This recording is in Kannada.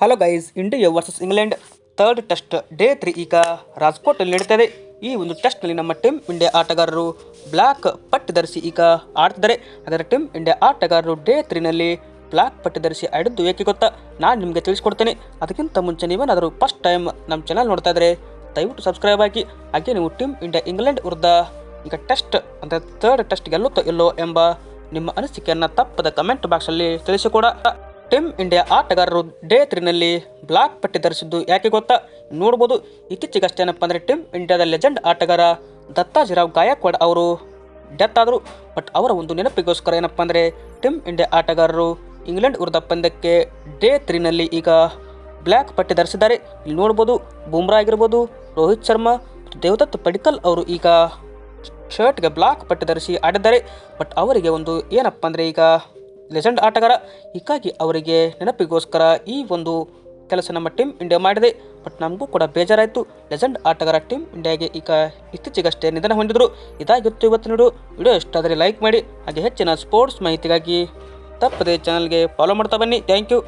Hello guys India versus England third test day three ಈಗ ರಾಜ್ಕೋಟಲ್ಲಿ ನಡೀತದೆ. ಈ ಒಂದು ಟೆಸ್ಟ್ನಲ್ಲಿ ನಮ್ಮ ಟೀಮ್ ಇಂಡಿಯಾ ಆಟಗಾರರು ಬ್ಲ್ಯಾಕ್ ಪಟ್ಟಿ ಧರಿಸಿ ಈಗ ಆಡ್ತಿದ್ದಾರೆ. ಅದರ ಟೀಮ್ ಇಂಡಿಯಾ ಆಟಗಾರರು ಡೇ ತ್ರೀನಲ್ಲಿ ಬ್ಲ್ಯಾಕ್ ಪಟ್ಟಿ ಧರಿಸಿ ಆಡಿದ್ದು ಏಕೆ ಗೊತ್ತಾ? ನಾನು ನಿಮಗೆ ತಿಳಿಸ್ಕೊಡ್ತೇನೆ. ಅದಕ್ಕಿಂತ ಮುಂಚೆ ನೀವೇನಾದರೂ ಫಸ್ಟ್ ಟೈಮ್ ನಮ್ಮ ಚಾನಲ್ ನೋಡ್ತಾ ಇದ್ದರೆ ದಯವಿಟ್ಟು ಸಬ್ಸ್ಕ್ರೈಬ್ ಆಗಿ ಹಾಗೆ ನೀವು ಟೀಮ್ ಇಂಡಿಯಾ ಇಂಗ್ಲೆಂಡ್ ವಿರುದ್ಧ ಈಗ ಟೆಸ್ಟ್ ಅಂದರೆ ಥರ್ಡ್ ಟೆಸ್ಟ್ ಗೆಲ್ಲುತ್ತೋ ಇಲ್ಲೋ ಎಂಬ ನಿಮ್ಮ ಅನಿಸಿಕೆಯನ್ನು ತಪ್ಪದ ಕಮೆಂಟ್ ಬಾಕ್ಸಲ್ಲಿ ತಿಳಿಸಿಕೊಡ. ಟೀಮ್ ಇಂಡಿಯಾ ಆಟಗಾರರು ಡೇ ತ್ರೀನಲ್ಲಿ ಬ್ಲಾಕ್ ಪಟ್ಟಿ ಧರಿಸಿದ್ದು ಯಾಕೆ ಗೊತ್ತಾ? ನೋಡ್ಬೋದು. ಇತ್ತೀಚೆಗಷ್ಟೇ ಏನಪ್ಪ ಅಂದರೆ ಟೀಮ್ ಇಂಡಿಯಾದ ಲೆಜೆಂಡ್ ಆಟಗಾರ ದತ್ತಾಜಿರಾವ್ ಗಾಯಕ್ವಾಡ್ ಅವರು ಡೆತ್ ಆದರು. ಬಟ್ ಅವರ ಒಂದು ನೆನಪಿಗೋಸ್ಕರ ಏನಪ್ಪ ಅಂದರೆ ಟೀಮ್ ಇಂಡಿಯಾ ಆಟಗಾರರು ಇಂಗ್ಲೆಂಡ್ ವಿರುದ್ಧ ಪಂದ್ಯಕ್ಕೆ ಡೇ ತ್ರೀನಲ್ಲಿ ಈಗ ಬ್ಲ್ಯಾಕ್ ಪಟ್ಟಿ ಧರಿಸಿದ್ದಾರೆ. ಇಲ್ಲಿ ನೋಡ್ಬೋದು, ಬುಮ್ರಾ ಆಗಿರ್ಬೋದು, ರೋಹಿತ್ ಶರ್ಮಾ, ದೇವದತ್ ಪಡಿಕಲ್ ಅವರು ಈಗ ಶರ್ಟ್ಗೆ ಬ್ಲಾಕ್ ಪಟ್ಟಿ ಧರಿಸಿ ಆಡಿದ್ದಾರೆ. ಬಟ್ ಅವರಿಗೆ ಒಂದು ಏನಪ್ಪ ಅಂದರೆ ಈಗ ಲೆಜೆಂಡ್ ಆಟಗಾರ. ಹೀಗಾಗಿ ಅವರಿಗೆ ನೆನಪಿಗೋಸ್ಕರ ಈ ಒಂದು ಕೆಲಸ ನಮ್ಮ ಟೀಮ್ ಇಂಡಿಯಾ ಮಾಡಿದೆ. ಬಟ್ ನಮಗೂ ಕೂಡ ಬೇಜಾರಾಯಿತು. ಲೆಜೆಂಡ್ ಆಟಗಾರ ಟೀಮ್ ಇಂಡಿಯಾಗೆ ಈಗ ಇತ್ತೀಚೆಗಷ್ಟೇ ನಿಧನ ಹೊಂದಿದ್ರು. ಇದಾಗಿತ್ತು ಇವತ್ತು ವಿಡಿಯೋ ವಿಡಿಯೋ ಇಷ್ಟ ಆದರೆ ಲೈಕ್ ಮಾಡಿ. ಹಾಗೆ ಹೆಚ್ಚಿನ ಸ್ಪೋರ್ಟ್ಸ್ ಮಾಹಿತಿಗಾಗಿ ತಪ್ಪದೆ ಚಾನಲ್ಗೆ ಫಾಲೋ ಮಾಡ್ತಾ ಬನ್ನಿ. Thank you